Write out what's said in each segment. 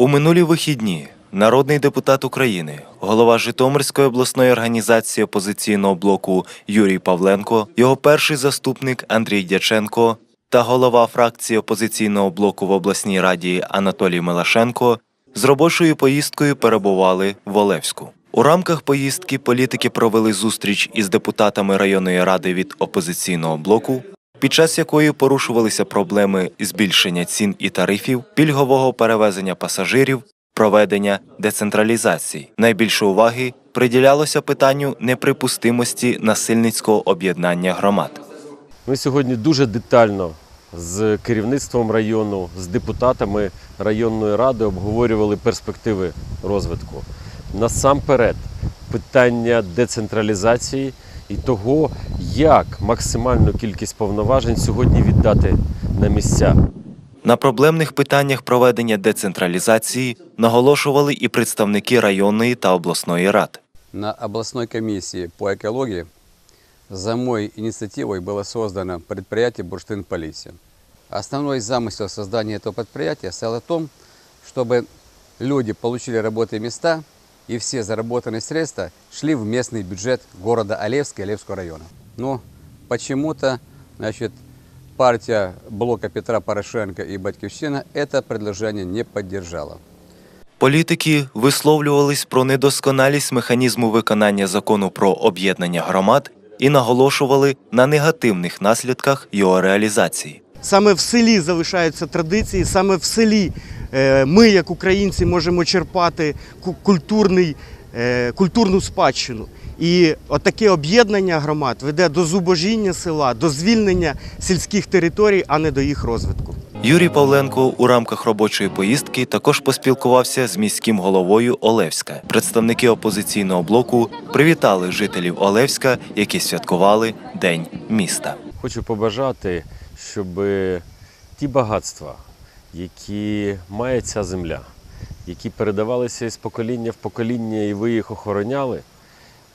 У минулі вихідні народний депутат України, голова Житомирської обласної організації опозиційного блоку Юрій Павленко, його перший заступник Андрій Дяченко та голова фракції опозиційного блоку в обласній раді Анатолій Милашенко з робочою поїздкою перебували в Олевську. У рамках поїздки політики провели зустріч із депутатами районної ради від опозиційного блоку, під час якої порушувалися проблеми збільшення цін і тарифів, пільгового перевезення пасажирів, проведення децентралізації. Найбільше уваги приділялося питанню неприпустимості насильницького об'єднання громад. Ми сьогодні дуже детально з керівництвом району, з депутатами районної ради обговорювали перспективи розвитку. Насамперед, питання децентралізації і того, як максимальну кількість повноважень сьогодні віддати на місця. На проблемних питаннях проведення децентралізації наголошували і представники районної та обласної рад. На областной комиссии по экологии за моей инициативой было создано предприятие «Бурштин Полиция». Основной замысел создания этого предприятия стоял о том, чтобы люди получили работные места и все заработанные средства шли в местный бюджет города Олевска и Олевского района. Но почему-то значит, партия блока Петра Порошенко и Батьковщина это предложение не поддержала. Політики висловлювались про недосконалість механізму виконання закону про об'єднання громад і наголошували на негативних наслідках його реалізації. Саме в селі залишаються традиції, саме в селі е, ми, як українці, можемо черпати культурний, е, культурну спадщину. І отаке об'єднання громад веде до зубожіння села, до звільнення сільських територій, а не до їх розвитку. Юрій Павленко у рамках робочої поїздки також поспілкувався з міським головою Олевська. Представники опозиційного блоку привітали жителів Олевська, які святкували День міста. Хочу побажати, щоб ті багатства, які має ця земля, які передавалися із покоління в покоління, і ви їх охороняли,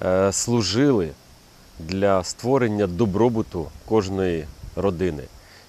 е, служили для створення добробуту кожної родини.